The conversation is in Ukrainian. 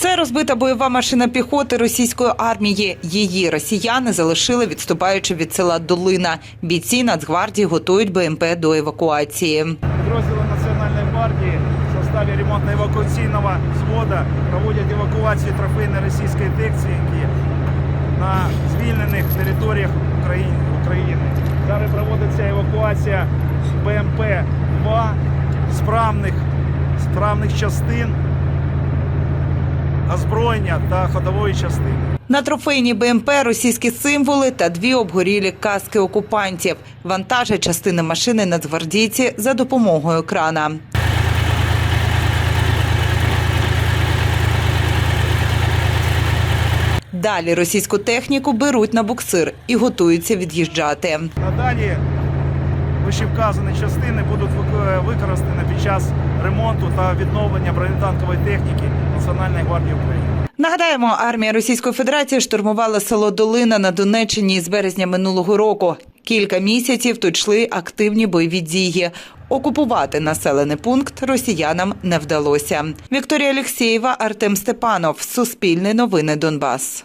Це розбита бойова машина піхоти російської армії. Її росіяни залишили, відступаючи від села Долина. Бійці Нацгвардії готують БМП до евакуації. Підрозділи Національної гвардії в составі ремонтно-евакуаційного взводу проводять евакуацію трофейної російської техніки на звільнених територіях України. Зараз проводиться евакуація БМП-2 справних, справних частин, озброєння та ходової частини. На трофейній БМП російські символи та дві обгорілі каски окупантів. Вантажать частини машини нацгвардійці за допомогою крана. Далі російську техніку беруть на буксир і готуються від'їжджати. Надалі вищевказані частини будуть вик- використані під час ремонту та відновлення бронетанкової техніки Національної гвардії України. Нагадаємо, армія Російської Федерації штурмувала село Долина на Донеччині з березня минулого року. Кілька місяців тут йшли активні бойові дії. Окупувати населений пункт росіянам не вдалося. Вікторія Алєксєєва, Артем Степанов. Суспільне новини Донбас.